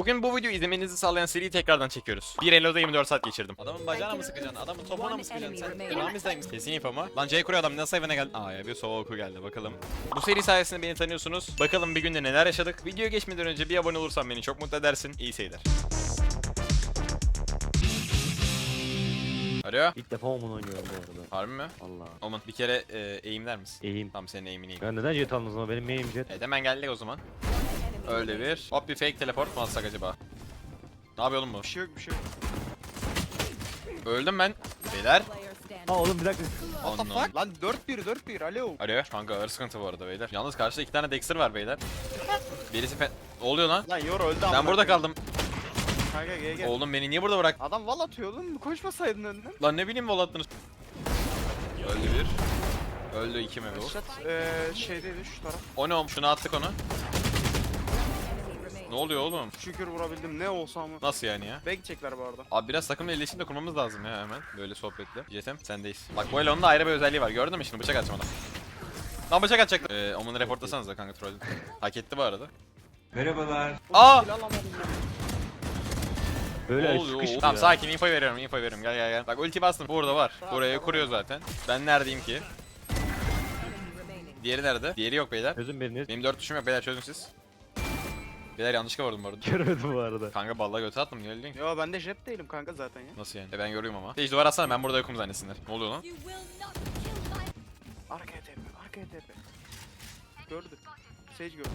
Bugün bu videoyu izlemenizi sağlayan seriyi tekrardan çekiyoruz. Bir Elo'da 24 saat geçirdim. Adamın bacağına mı sıkacaksın? Adamın topuğuna mı sıkacaksın sen? Ramiz'den misin? Kesin info mu? Lan J kuruyor adam nasıl evine geldi? Aa ya bir sova oku geldi bakalım. Bu seri sayesinde beni tanıyorsunuz. Bakalım bir günde neler yaşadık. Videoya geçmeden önce bir abone olursan beni çok mutlu edersin. İyi seyirler. Alo. İlk defa Omun oynuyorum bu arada. Harbi mi? Allah. Oman bir kere e, eğimler misin? Eğim. Tamam senin eğimini eğim. Ya neden jet aldınız ama benim eğim jet. Evet hemen geldi o zaman. Öyle bir. Hop bir fake teleport mu atsak acaba? Ne yapıyor oğlum bu? Bir şey yok bir şey yok. Öldüm ben. Beyler. Ha oğlum bir dakika. What the fuck? Lan 4-1 4-1 alo. Alo. Kanka ağır sıkıntı bu arada beyler. Yalnız karşıda iki tane Dexter var beyler. Birisi fe... Ne oluyor lan? Lan Yor öldü Ben burada kaldım. Kanka gel gel. Oğlum beni niye burada bırak? Adam wall atıyor oğlum koşmasaydın önden. Lan ne bileyim vol attınız. Öldü bir. Öldü iki mi bu? Shot eee şeydeydi şu taraf. O ne olmuş? Şunu attık onu. Ne oluyor oğlum? Şükür vurabildim ne olsa ama. Nasıl yani ya? Back çekler bu arada. Abi biraz takımla iletişim de kurmamız lazım ya hemen. Böyle sohbetle. Jetem sendeyiz. Bak bu Elon'un da ayrı bir özelliği var. Gördün mü şimdi bıçak atacağım adam. Lan bıçak atacak. Ee, Oman'ı reportlasanıza kanka troll. Hak etti bu arada. Merhabalar. Aa! Böyle Ne oluyor sıkış? Tamam sakin info veriyorum info veriyorum gel gel gel. Bak ulti bastım burada var. Buraya kuruyor zaten. Ben neredeyim ki? Diğeri nerede? Diğeri yok beyler. Çözün biriniz. Benim dört tuşum yok beyler çözün siz. Beyler yanlışlıkla vurdum bu arada. Görmedim bu arada. Kanka vallahi götü attım niye ki? Yo ben de jet değilim kanka zaten ya. Nasıl yani? E ben görüyorum ama. Hiç duvar atsana ben burada yokum zannetsinler. Ne oluyor lan? Arkaya tepe arkaya tepe. Gördü. Sage gördü.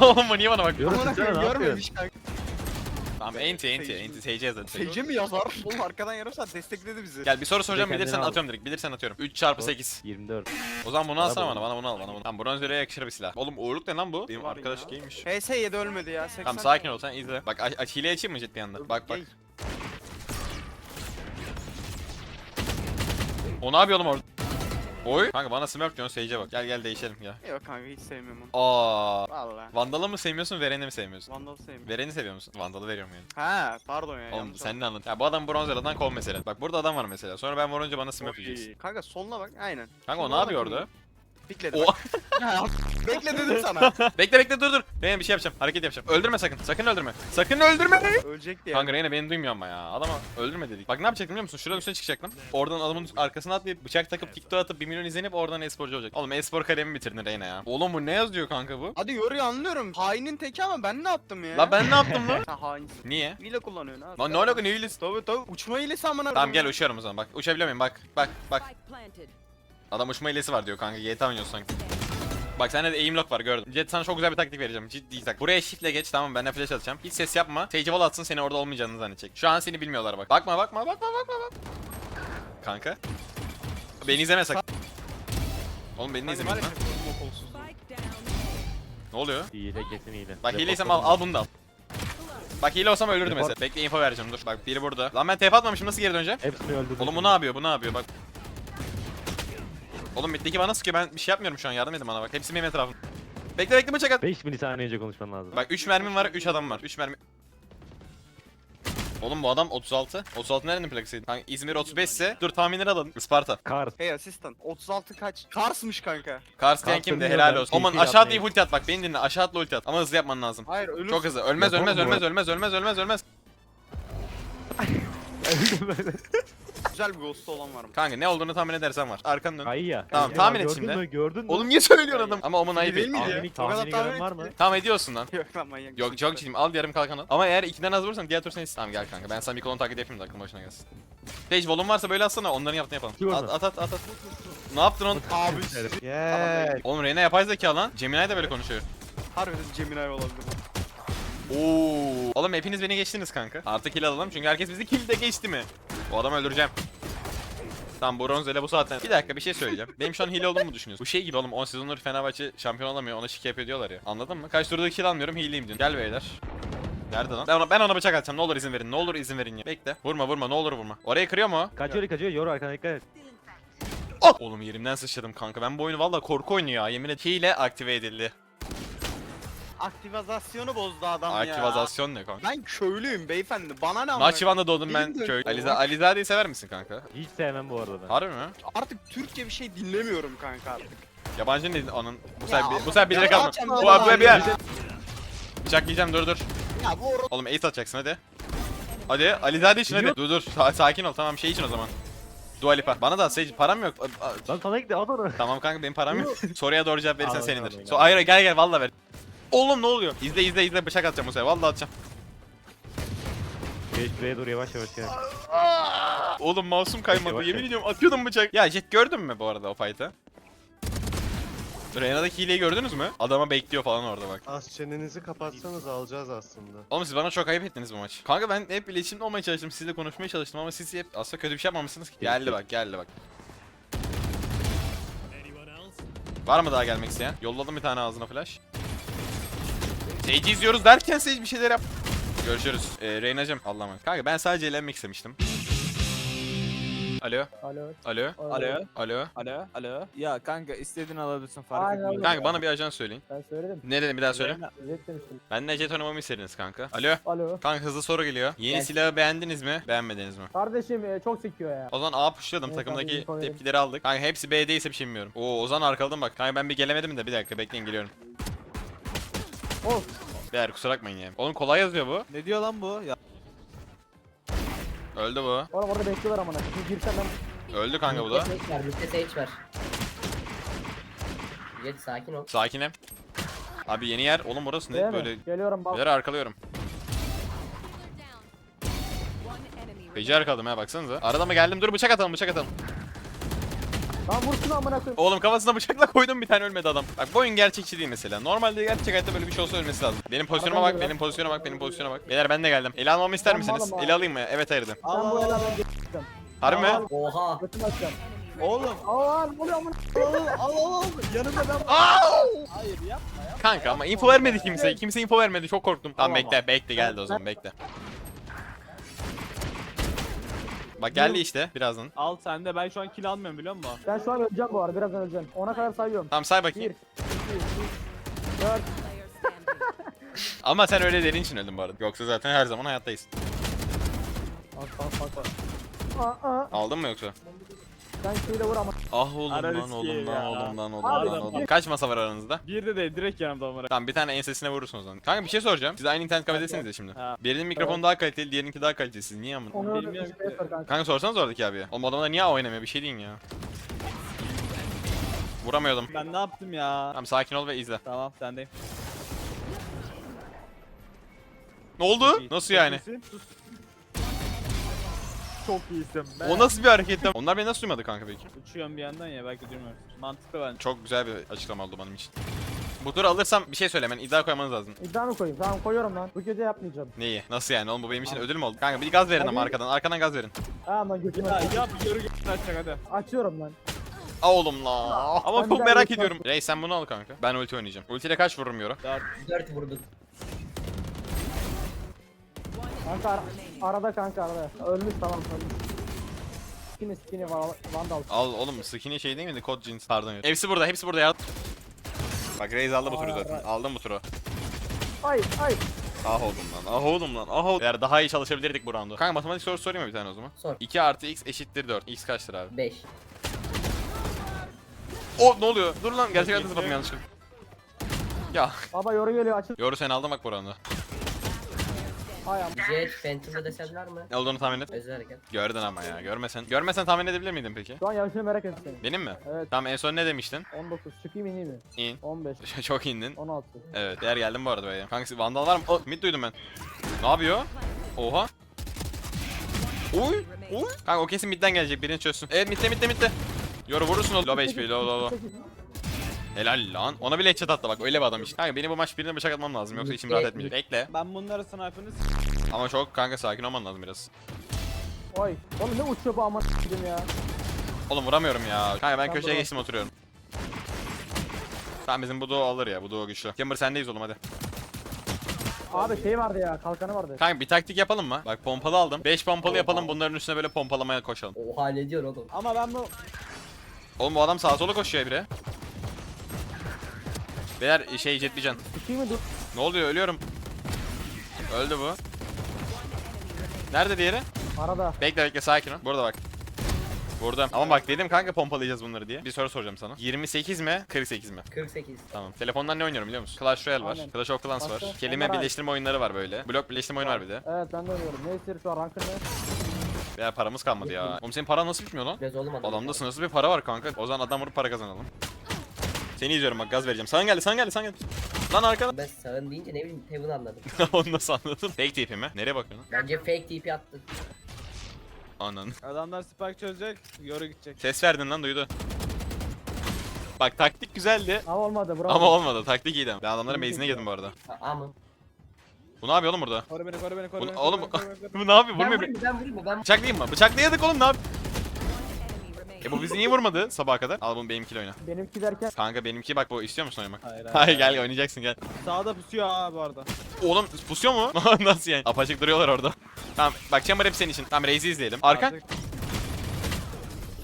Oğlum niye bana bak? Görürsün Amına sen koyayım, ne yapıyorsun? görmemiş kanka. Tamam enti enti enti seyirci yazdı. Sage'e mi yazar? Oğlum arkadan yarım saat destekledi bizi. Gel bir soru soracağım kendini bilirsen al. atıyorum direkt. Bilirsen atıyorum. 3 çarpı 8. 24. O zaman bunu alsana Bana bana bana bunu al bana bunu. Tamam bronzereye yakışır bir silah. Oğlum uğurluk ne lan bu? Benim Var arkadaş ya. giymiş. PS7 ölmedi ya. 80 Tamam sakin ol sen izle. Bak aç, aç hile açayım mı ciddi anda? Bak bak. Gel. O ne yapıyor oğlum orada? Oy. Kanka bana smurf diyorsun Sage'e bak. Gel gel değişelim ya. Yok kanka hiç sevmiyorum onu. Aa. Valla. Vandal'ı mı sevmiyorsun, Veren'i mi sevmiyorsun? Vandal sevmiyorum. Vereni seviyor musun? Vandal'ı veriyorum yani. Ha pardon ya. Oğlum yanlış sen ne anladın? Ya bu adam bronzer'dan kov mesela. Bak burada adam var mesela. Sonra ben vurunca bana smurf Çok yiyeceksin. iyi. Kanka soluna bak aynen. Kanka o Soluna ne yapıyor bak, orada? Pikledi. O Bekle dedim sana. bekle bekle dur dur. Ben bir şey yapacağım. Hareket yapacağım. Öldürme sakın. Sakın öldürme. Sakın öldürme. Ölecek diye. Kanka yine beni duymuyor ama ya. Adama öldürme dedik. Bak ne yapacaktım biliyor musun? Şuradan üstüne çıkacaktım. Oradan adamın arkasına atlayıp bıçak takıp TikTok atıp 1 milyon izlenip oradan e-sporcu olacak. Oğlum e-spor kariyerimi bitirdin Reyna ya. Oğlum bu ne yazıyor kanka bu? Hadi yoruyu anlıyorum. Hainin teki ama ben ne yaptım ya? Lan ben ne yaptım lan? Sen hainsin. Niye? Hile kullanıyorsun abi. Lan ne alaka ne iyiliz? Tabii tabii uçma hilesi amına Tamam gel uçuyorum o zaman bak. Uçabiliyor muyum? Bak bak bak. Adam uçma hilesi var diyor kanka. GTA oynuyorsun sanki. Bak sende de aim lock var gördüm. Jet sana çok güzel bir taktik vereceğim. Ciddi tak. Buraya shiftle geç tamam ben de flash atacağım. Hiç ses yapma. Sage wall atsın seni orada olmayacağını zannedecek. Şu an seni bilmiyorlar bak. Bakma bakma bakma bakma bak. Kanka. Beni izleme sakın. Oğlum beni izlemeyin lan. Ne oluyor? Hile kesin hile. Bak hileysem al, al bunu da al. Bak hile olsam Report. mesela. Bekle info vereceğim dur. Bak biri burada. Lan ben TP atmamışım nasıl geri döneceğim? Hepsini öldürdüm. Oğlum bu ne yapıyor? Bu ne yapıyor? Bak. Oğlum middeki bana sıkıyor. Ben bir şey yapmıyorum şu an. Yardım edin bana bak. Hepsi benim etrafım. Bekle bekle bıçak at. 5 milisaniye önce konuşman lazım. Bak 3 mermim var, 3 adam var. 3 mermi. Oğlum bu adam 36. 36 nerenin plakasıydı? Kanka İzmir 35 ise dur tahminleri alalım. Isparta. Kar. Hey asistan. 36 kaç? Karsmış kanka. Kars diyen Kars kimdi? bilmiyorum Helal ben. olsun. Aman TP aşağı atlayıp ulti at bak. Beni dinle. Aşağı atla ulti at. Ama hızlı yapman lazım. Hayır ölürsün. Çok hızlı. Ölmez Yapar ölmez mı ölmez ölmez ölmez ölmez ölmez. Güzel bir ghost'u olan var mı? Kanka ne olduğunu tahmin edersen var. Arkanı dön. Hayır ya. Tamam, Ya, tahmin et gördün şimdi. Mü, gördün mü? Oğlum niye söylüyorsun adam? Ama onun ayıp Değil et. miydi ya? Tahmini, O kadar tahmini tahmin gören var mı? Tamam ediyorsun lan. Yok lan manyak. Yok çok ciddiyim al yarım kalkan al. Ama eğer ikiden az vurursan diğer tur seni Tamam gel kanka ben sana bir kolon taklit yapayım da aklın başına gelsin. Stage volum varsa böyle atsana onların yaptığını yapalım. Dur At orada. at at at. at. Ne yaptın onu? Abi. Gel. Oğlum Reyna yapay zeka lan. Gemini de böyle konuşuyor. Harbiden Gemini olabilir. Oo. Oğlum hepiniz beni geçtiniz kanka. Artık kill alalım çünkü herkes bizi kill de geçti mi? Bu adamı öldüreceğim. Tamam bronz ile bu saatten. Bir dakika bir şey söyleyeceğim. Benim şu an hile olduğumu mu düşünüyorsun? Bu şey gibi oğlum 10 sezondur Fenerbahçe şampiyon olamıyor ona şike yapıyor diyorlar ya. Anladın mı? Kaç turda kill almıyorum hileyim diyorsun. Gel beyler. Nerede lan? Ben ona, ben ona bıçak atacağım. Ne olur izin verin. Ne olur izin verin ya. Bekle. Vurma vurma ne olur vurma. Orayı kırıyor mu? o? Kaçıyor kaçıyor. Yoru arkana dikkat et. Oh! Oğlum yerimden sıçradım kanka. Ben bu oyunu valla korku oyunu ya. Yemin et hile aktive edildi. Aktivazasyonu bozdu adam ya. Aktivazasyon ne kanka? Ben köylüyüm beyefendi. Bana ne ama? Naçivan'da doğdum ben Benim de köy. öyle. Aliza Alizade'yi sever misin kanka? Hiç sevmem bu arada ben. Harbi mi? Artık Türkçe bir şey dinlemiyorum kanka artık. Yabancı ne onun? Bu Ya sefer bu sefer direkt alma. Bu bu bu bir var. Bıçak yiyeceğim dur dur. Ya bu oru... Oğlum ace atacaksın hadi. Hadi Alizade için hadi. Dur dur sa- sakin ol tamam şey için o zaman. Dua Lipa. Bana da Sage param yok. A- a- Lan sana gitti at onu. Tamam kanka benim param yok. Soruya doğru cevap verirsen Al, senindir. al, al. So, hayır gel gel valla ver. Oğlum ne oluyor? İzle izle izle bıçak atacağım bu sefer. Valla atacağım. Geç buraya dur yavaş yavaş ya. Oğlum masum kaymadı. Yemin ediyorum atıyordum bıçak. Ya Jet gördün mü bu arada o fight'ı? Reyna'daki hileyi gördünüz mü? Adama bekliyor falan orada bak. Az çenenizi kapatsanız alacağız aslında. Oğlum siz bana çok ayıp ettiniz bu maç. Kanka ben hep iletişimde olmaya çalıştım. Sizle konuşmaya çalıştım ama siz hep aslında kötü bir şey yapmamışsınız ki. Geldi bak geldi bak. Var mı daha gelmek isteyen? Yolladım bir tane ağzına flash. Sage'i izliyoruz derken Sage bir şeyler yap. Görüşürüz. Ee, Reyna'cım Allah'a emanet. Kanka ben sadece eğlenmek istemiştim. Alo. Alo. Alo. Alo. Alo. Alo. Alo. Ya kanka istediğini alabilirsin fark Aynen etmiyor. Kanka bana bir ajan söyleyin. Ben söyledim. Ne dedim bir daha söyle. Jet demiştim. Ben de jet oynamamı istediniz kanka. Alo. Alo. Kanka hızlı soru geliyor. Yeni Gel. silahı beğendiniz mi? Beğenmediniz mi? Kardeşim e, çok sekiyor ya. O zaman A pushladım. Evet, Takımdaki abi, info verin. tepkileri aldık. Kanka hepsi B'deyse bir şey bilmiyorum. Oo Ozan arkaladım bak. Kanka ben bir gelemedim de bir dakika bekleyin geliyorum. Of. Beyler kusura bakmayın ya. Oğlum kolay yazıyor bu. Ne diyor lan bu? Ya Öldü bu. Oğlum orada bekliyorlar amına. Şimdi girsem ben Öldü kanka bu da. Sage var, Mitte Sage var. Jet sakin ol. Sakinim. Abi yeni yer. Oğlum burası ne Değil mi? böyle? Geliyorum bak. Beyler arkalıyorum. Feci arkaladım ha baksanıza. Arada mı geldim? Dur bıçak atalım bıçak atalım. Lan vursun amına koyayım. Oğlum kafasına bıçakla koydum bir tane ölmedi adam. Bak bu oyun gerçekçi değil mesela. Normalde gerçek hayatta böyle bir şey olsa ölmesi lazım. Benim pozisyonuma bak, benim pozisyona bak, benim pozisyona bak. Beyler ben de geldim. Ele almamı ister Ben misiniz? malım abi. Ele alayım mı? Evet hayır dedim. Sen bu ele ben. Harbi mi? Al. Oha. Götümü açacağım. oğlum. Aa ne oluyor amına? Al al al. Yanımda ben. Au! Hayır yapma ya. Kanka ama info vermedi kimse. Kimse info vermedi. Çok korktum. Tamam bekle, bekle geldi o zaman bekle. Bak geldi işte birazdan. Al sen de ben şu an kill almıyorum biliyor musun? Ben şu an öleceğim bu arada. Birazdan öleceğim. Ona kadar sayıyorum. Tamam say 1 bakayım. 2 4 Ama sen öyle dediğin için öldün bu arada. Yoksa zaten her zaman hayattayız. Bak bak bak bak. Aa aa. Aldın mı yoksa? Sen şeyle vur ama. Ah oğlum Ara lan riski oğlum lan ya. oğlum lan oğlum Abi, lan oğlum. Kaç masa var aranızda? Bir de değil direkt yanımda amına. Tamam bir tane ensesine vurursun o zaman. Kanka bir şey soracağım. Siz aynı internet kafedesiniz ya şimdi. Ha. Birinin mikrofonu daha kaliteli, diğerininki daha kalitesiz. Niye amına? Onu Bilmiyorum şeye ki. sor kanka. Kanka sorsanız oradaki abiye. Oğlum adamlar niye oynamıyor? Bir şey deyin ya. Vuramıyordum. Ben ne yaptım ya? Tamam sakin ol ve izle. Tamam sendeyim. Ne oldu? Nasıl yani? Sus. Çok iyisin. be. O nasıl bir hareket? lan? Onlar beni nasıl duymadı kanka peki? Uçuyorum bir yandan ya belki duymuyorsun. Mantıklı bence. Çok güzel bir açıklama oldu benim için. Bu turu alırsam bir şey söyle. Ben iddia koymanız lazım. İddia mı koyayım? Tamam koyuyorum lan. Bu gece yapmayacağım. Neyi? Nasıl yani? Oğlum bu benim için ödül mü oldu? Kanka bir gaz verin ama arkadan. Arkadan gaz verin. Tamam lan götümü Ya açacağım. yap yürü git açacak hadi. Açıyorum lan. Aa oğlum la. Ama Ben çok bir merak ediyorum. Reis sen bunu al kanka. Ben ulti oynayacağım. Ultiyle kaç vururum Yoro? 4 vurduk. Kanka ara- arada kanka arada. Ölmüş tamam ölmüş. Skini skini va- vandal. Al oğlum skinny şey değil miydi? Kod jeans pardon. Hepsi burada, hepsi burada ya. Bak Reis aldı bu turu zaten. Aldım bu turu. Ay ay. Ah oğlum lan, ah oğlum lan, ah oğlum. Eğer daha iyi çalışabilirdik bu roundu. Kanka matematik sorusu sorayım mı bir tane o zaman? Sor. 2 artı x eşittir 4. X kaçtır abi? 5. O ne oluyor? Dur lan gerçek hayatta zıpladım yanlışlıkla. Ya Baba yoru geliyor açıl. Yoru sen aldın bak bu roundu. Ay am. Jet, Phantom'da desen var mı? Ne olduğunu tahmin et. Özel hareket. Gördün ama ya. Görmesen. Görmesen tahmin edebilir miydin peki? Şu an yaşını merak ettim. Benim mi? Evet. Tamam en son ne demiştin? 19 çıkayım ineyim mi? İn. 15 Çok indin. 16 Evet, değer geldim bu arada böyle. Kankası vandal var mı? Oh, mid duydum ben. Ne yapıyor? Oha. Oy. Oy. Kanka o kesin midden gelecek. Birini çözsün. Evet midde midde midde. Yoru vurursun o. Low HP, low low low. Helal lan. Ona bile headshot attı bak öyle bir adam işte. Kanka benim bu maç birine bıçak atmam lazım yoksa içim rahat etmeyecek. Bekle. Ben bunları sniper'ını Ama çok kanka sakin olman lazım biraz. Oy. Oğlum ne uçuyor bu aman ya. Oğlum vuramıyorum ya. Kanka ben köşeye geçtim oturuyorum. Tamam bizim bu duo alır ya. Bu duo güçlü. Kimber sendeyiz oğlum hadi. Abi şey vardı ya kalkanı vardı. Kanka bir taktik yapalım mı? Bak pompalı aldım. 5 pompalı yapalım bunların üstüne böyle pompalamaya koşalım. Oha ne diyor oğlum? Ama ben bu Oğlum bu adam sağa sola koşuyor bire. Beyler şey jetleyeceksin. Çıkayım mı dur. Ne oluyor ölüyorum. Öldü bu. Nerede diğeri? Arada. Bekle bekle sakin ol. Burada bak. Burada. Ama bak dedim kanka pompalayacağız bunları diye. Bir soru soracağım sana. 28 mi? 48 mi? 48. Tamam. Telefondan ne oynuyorum biliyor musun? Clash Royale var. Aynen. Clash of Clans var. Başka? Kelime birleştirme oyunları var böyle. Blok birleştirme oyunu var bir de. Evet ben de oynuyorum. Ne istiyor şu an rankın ne? Ya paramız kalmadı ya. Oğlum senin paran nasıl bitmiyor lan? Biraz olmadı. Adamda sınırsız bir para var kanka. O zaman adam vurup para kazanalım. Seni izliyorum bak gaz vereceğim. Sana geldi sana geldi sana geldi. Lan arkada. Ben sağın deyince ne bileyim Heaven anladım. Onu nasıl anladın? Fake tipi mi? Nereye bakıyorsun? Bence fake TP attı. Anan. Adamlar spike çözecek. Yoru gidecek. Ses verdin lan duydu. Bak taktik güzeldi. Ama olmadı bravo. Ama olmadı. Taktik iyiydi. Ben adamların base'ine girdim bu arada. Ha, ama. Bu ne yapıyor oğlum burada? Koru beni koru beni koru Bu, beni. oğlum koru beni, koru beni, bu ne yapıyor? Ben Vurmuyor. vurayım mı ben vurayım mı ben Bıçaklayayım mı? Bıçaklayamadık oğlum ne yap? E bu bizi niye vurmadı sabaha kadar? Al bunu benimkiyle oyna. Benimki derken Kanka benimki bak bu istiyor musun oynamak? Hayır, hayır, Hayır hayır. gel oynayacaksın gel. Sağda pusuyor ha bu arada. Oğlum pusuyor mu? Nasıl yani? Apaçık duruyorlar orada. Tamam bak Chamber hep senin için. Tamam Raze'i izleyelim. Arkan. Artık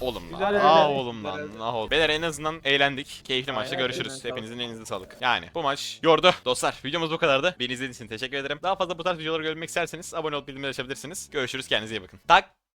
Oğlum lan. Güzel Ah eğlendik. oğlum lan. Güzel Ah oğlum. Beyler en azından eğlendik. Keyifli maçta Aynen, görüşürüz. ol. Hepinizin elinize sağlık. Yani bu maç yordu. Dostlar videomuz bu kadardı. Beni izlediğiniz için teşekkür ederim. Daha fazla bu tarz videoları görmek isterseniz abone olup bildirimleri açabilirsiniz. Görüşürüz kendinize iyi bakın. Tak.